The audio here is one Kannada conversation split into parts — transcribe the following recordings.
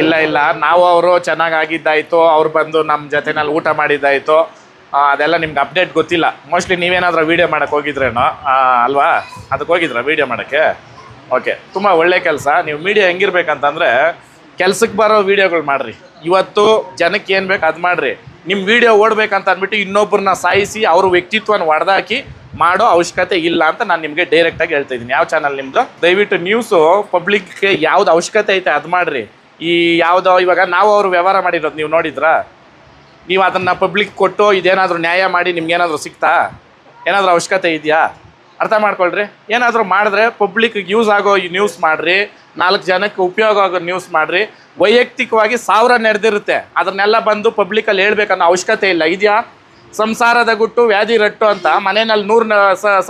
ಇಲ್ಲ ಇಲ್ಲ. ನಾವು ಅವರು ಚೆನ್ನಾಗಿ ಆಗಿದ್ದಾಯ್ತು ಅವ್ರು ಬಂದು ನಮ್ಮ ಜೊತೆನಲ್ಲಿ ಊಟ ಮಾಡಿದ್ದಾಯ್ತು. ಅದೆಲ್ಲ ನಿಮ್ಗೆ ಅಪ್ಡೇಟ್ ಗೊತ್ತಿಲ್ಲ. ಮೋಸ್ಟ್ಲಿ ನೀವೇನಾದ್ರೂ ವೀಡಿಯೋ ಮಾಡಕ್ಕೆ ಹೋಗಿದ್ರೇನೋ? ಅಲ್ವಾ? ಅದಕ್ಕೆ ಹೋಗಿದ್ರಾ ವೀಡಿಯೋ ಮಾಡೋಕ್ಕೆ? ಓಕೆ ತುಂಬ ಒಳ್ಳೆ ಕೆಲಸ. ನೀವು ಮೀಡಿಯಾ ಹೆಂಗಿರ್ಬೇಕಂತಂದರೆ ಕೆಲ್ಸಕ್ಕೆ ಬರೋ ವೀಡಿಯೋಗಳು ಮಾಡಿರಿ. ಇವತ್ತು ಜನಕ್ಕೆ ಏನು ಬೇಕು ಅದು ಮಾಡಿರಿ. ನಿಮ್ಮ ವೀಡಿಯೋ ಓಡ್ಬೇಕಂತ ಅಂದ್ಬಿಟ್ಟು ಇನ್ನೊಬ್ಬರನ್ನ ಸಾಯಿಸಿ ಅವ್ರ ವ್ಯಕ್ತಿತ್ವನ ಹೊಡೆದಾಕಿ ಮಾಡೋ ಅವಶ್ಯಕತೆ ಇಲ್ಲ ಅಂತ ನಾನು ನಿಮಗೆ ಡೈರೆಕ್ಟಾಗಿ ಹೇಳ್ತಾ ಇದ್ದೀನಿ. ಯಾವ ಚಾನಲ್ ನಿಮ್ಮದು ದಯವಿಟ್ಟು ನ್ಯೂಸು ಪಬ್ಲಿಕ್ಗೆ ಯಾವ್ದು ಅವಶ್ಯಕತೆ ಐತೆ ಅದು ಮಾಡಿರಿ. ಈ ಯಾವುದೋ ಇವಾಗ ನಾವು ಅವರು ವ್ಯವಹಾರ ಮಾಡಿರೋದು ನೀವು ನೋಡಿದ್ರಾ? ನೀವು ಅದನ್ನು ಪಬ್ಲಿಕ್ ಕೊಟ್ಟು ಇದೇನಾದರೂ ನ್ಯಾಯ ಮಾಡಿ ನಿಮ್ಗೇನಾದರೂ ಸಿಗ್ತಾ ಏನಾದರೂ ಅವಶ್ಯಕತೆ ಇದೆಯಾ? ಅರ್ಥ ಮಾಡ್ಕೊಳ್ರಿ. ಏನಾದರೂ ಮಾಡಿದ್ರೆ ಪಬ್ಲಿಕ್ಗೆ ಯೂಸ್ ಆಗೋ ನ್ಯೂಸ್ ಮಾಡಿರಿ. ನಾಲ್ಕು ಜನಕ್ಕೆ ಉಪಯೋಗ ಆಗೋ ನ್ಯೂಸ್ ಮಾಡಿರಿ. ವೈಯಕ್ತಿಕವಾಗಿ ಸಾವಿರ ನಡೆದಿರುತ್ತೆ. ಅದನ್ನೆಲ್ಲ ಬಂದು ಪಬ್ಲಿಕಲ್ಲಿ ಹೇಳ್ಬೇಕನ್ನೋ ಅವಶ್ಯಕತೆ ಇಲ್ಲ. ಇದೆಯಾ? ಸಂಸಾರದ ಗುಟ್ಟು, ವ್ಯಾಧಿ ರಟ್ಟು ಅಂತ ಮನೆಯಲ್ಲಿ ನೂರು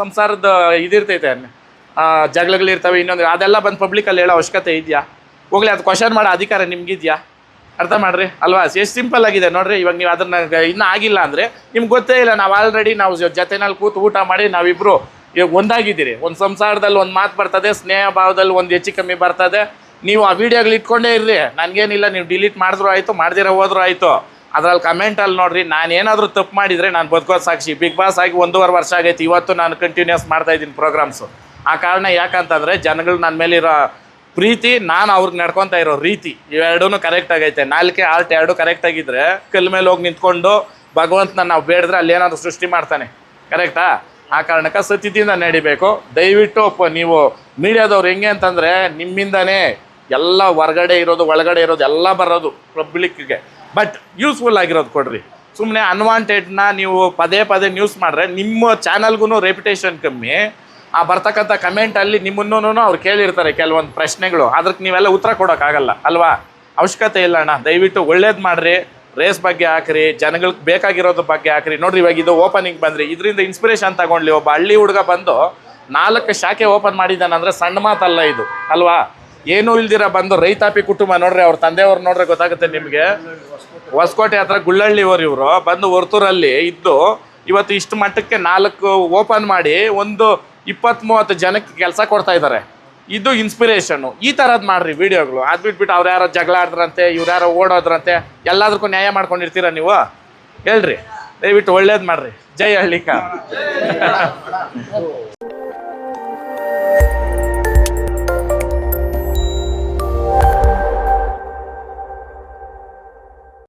ಸಂಸಾರದ ಇದಿರ್ತೈತೆ ಜಗಳಗಳಿರ್ತವೆ ಇನ್ನೊಂದು ಅದೆಲ್ಲ ಬಂದು ಪಬ್ಲಿಕಲ್ಲಿ ಹೇಳೋ ಅವಶ್ಯಕತೆ ಇದೆಯಾ? ಹೋಗ್ಲಿ, ಅದು ಕ್ವಶನ್ ಮಾಡೋ ಅಧಿಕಾರ ನಿಮ್ಗಿದ್ಯಾ? ಅರ್ಥ ಮಾಡ್ರಿ? ಅಲ್ವಾ? ಎಷ್ಟು ಸಿಂಪಲ್ ಆಗಿದೆ ನೋಡ್ರಿ, ಇವಾಗ ನೀವು ಅದನ್ನ ಇನ್ನೂ ಆಗಿಲ್ಲ ಅಂದರೆ ನಿಮ್ಗೆ ಗೊತ್ತೇ ಇಲ್ಲ, ನಾವು ಆಲ್ರೆಡಿ ನಾವು ಜೊತೆನಲ್ಲಿ ಕೂತು ಊಟ ಮಾಡಿ ನಾವಿಬ್ರು ಇವಾಗ ಒಂದಾಗಿದ್ದೀರಿ. ಒಂದು ಸಂಸಾರದಲ್ಲಿ ಒಂದು ಮಾತು ಬರ್ತದೆ, ಸ್ನೇಹ ಭಾವದಲ್ಲಿ ಒಂದು ಹೆಚ್ಚು ಕಮ್ಮಿ ಬರ್ತದೆ. ನೀವು ಆ ವಿಡಿಯೋಗಳು ಇಟ್ಕೊಂಡೇ ಇರ್ರಿ. ನನಗೇನಿಲ್ಲ, ನೀವು ಡಿಲೀಟ್ ಮಾಡಿದ್ರು ಆಯಿತು, ಮಾಡ್ದಿರ ಹೋದ್ರು ಆಯಿತು. ಅದ್ರಲ್ಲಿ ಕಮೆಂಟಲ್ಲಿ ನೋಡ್ರಿ, ನಾನು ಏನಾದರೂ ತಪ್ಪು ಮಾಡಿದರೆ ನಾನು ಬದುಕೋ ಸಾಕ್ಷಿ ಬಿಗ್ ಬಾಸ್ ಆಗಿ ಒಂದೂವರೆ ವರ್ಷ ಆಗೈತಿ, ಇವತ್ತು ನಾನು ಕಂಟಿನ್ಯೂಸ್ ಮಾಡ್ತಾ ಇದ್ದೀನಿ ಪ್ರೋಗ್ರಾಮ್ಸು ಆ ಕಾರಣ ಯಾಕಂತಂದರೆ, ಜನಗಳು ನನ್ನ ಮೇಲಿರೋ ಪ್ರೀತಿ, ನಾನು ಅವ್ರಿಗೆ ನಡ್ಕೊತಾ ಇರೋ ರೀತಿ ಇವೆರಡೂ ಕರೆಕ್ಟ್ ಆಗೈತೆ. ನಾಲ್ಕೆ ಆಲ್ಟ್ ಎರಡು ಕರೆಕ್ಟ್ ಆಗಿದ್ರೆ, ಕಲ್ ಮೇಲೆ ಹೋಗಿ ನಿಂತ್ಕೊಂಡು ಭಗವಂತನ ನಾವು ಬೇಡಿದ್ರೆ ಅಲ್ಲಿ ಏನಾದರೂ ಸೃಷ್ಟಿ ಮಾಡ್ತಾನೆ. ಕರೆಕ್ಟಾ ಆ? ಕಾರಣಕ್ಕೆ ಸತ್ಯದಿಂದ ನಡಿಬೇಕು. ದಯವಿಟ್ಟು ನೀವು ಮೀಡಿಯಾದವ್ರು ಹೆಂಗೆ ಅಂತಂದರೆ, ನಿಮ್ಮಿಂದನೇ ಎಲ್ಲ ಹೊರಗಡೆ ಇರೋದು, ಒಳಗಡೆ ಇರೋದು, ಎಲ್ಲ ಬರೋದು ಪಬ್ಲಿಕ್ಗೆ ಬಟ್ ಯೂಸ್ಫುಲ್ ಆಗಿರೋದು ಕೊಡ್ರಿ. ಸುಮ್ಮನೆ ಅನ್ವಾಂಟೆಡ್ನ ನೀವು ಪದೇ ಪದೇ ನ್ಯೂಸ್ ಮಾಡಿದ್ರೆ ನಿಮ್ಮ ಚಾನಲ್ಗೂ ರೆಪ್ಯುಟೇಷನ್ ಕಮ್ಮಿ. ಆ ಬರ್ತಕ್ಕಂಥ ಕಮೆಂಟಲ್ಲಿ ನಿಮ್ಮನ್ನೂ ಅವ್ರು ಕೇಳಿರ್ತಾರೆ ಕೆಲವೊಂದು ಪ್ರಶ್ನೆಗಳು. ಅದಕ್ಕೆ ನೀವೆಲ್ಲ ಉತ್ತರ ಕೊಡೋಕ್ಕಾಗಲ್ಲ ಅಲ್ವಾ? ಅವಶ್ಯಕತೆ ಇಲ್ಲ ಅಣ್ಣ. ದಯವಿಟ್ಟು ಒಳ್ಳೇದು ಮಾಡಿರಿ. ರೇಸ್ ಬಗ್ಗೆ ಹಾಕ್ರಿ, ಜನಗಳಿಗೆ ಬೇಕಾಗಿರೋದ್ರ ಬಗ್ಗೆ ಹಾಕ್ರಿ. ನೋಡ್ರಿ, ಇವಾಗ ಇದು ಓಪನಿಂಗ್ ಬಂದ್ರಿ. ಇದರಿಂದ ಇನ್ಸ್ಪಿರೇಷನ್ ತಗೊಂಡ್ಲಿ ಒಬ್ಬ ಹಳ್ಳಿ ಹುಡುಗ ಬಂದು ನಾಲ್ಕು ಶಾಖೆ ಓಪನ್ ಮಾಡಿದ್ದಾನಂದ್ರೆ ಸಣ್ಣ ಮಾತಲ್ಲ ಇದು, ಅಲ್ವಾ? ಏನೂ ಇಲ್ದಿರ ಬಂದು ರೈತಾಪಿ ಕುಟುಂಬ ನೋಡ್ರಿ, ಅವ್ರ ತಂದೆಯವ್ರು ನೋಡ್ರೆ, ಗೊತ್ತಾಗುತ್ತೆ ನಿಮಗೆ. ಹೊಸಕೋಟೆ ಹತ್ರ ಗುಳ್ಳಳ್ಳಿಯವರು ಇವರು, ಬಂದು ಹೊರ್ತೂರಲ್ಲಿ ಇದ್ದು ಇವತ್ತು ಇಷ್ಟು ಮಟ್ಟಕ್ಕೆ ನಾಲ್ಕು ಓಪನ್ ಮಾಡಿ ಒಂದು ಇಪ್ಪತ್ತ್ ಮೂವತ್ತು ಜನಕ್ಕೆ ಕೆಲಸ ಕೊಡ್ತಾ ಇದ್ದಾರೆ. ಇದು ಇನ್ಸ್ಪಿರೇಷನ್ನು ಈ ಥರದ್ದು ಮಾಡ್ರಿ ವಿಡಿಯೋಗಳು. ಅದು ಬಿಟ್ಬಿಟ್ಟು ಅವ್ರು ಯಾರೋ ಜಗಳ ಆಡಿದ್ರಂತೆ, ಇವ್ರು ಯಾರೋ ಓಡೋದ್ರಂತೆ ಎಲ್ಲದಕ್ಕೂ ನ್ಯಾಯ ಮಾಡ್ಕೊಂಡಿರ್ತೀರ ನೀವು? ಹೇಳ್ರಿ. ದಯವಿಟ್ಟು ಒಳ್ಳೇದು ಮಾಡ್ರಿ. ಜೈ ಹಳ್ಳಿಕ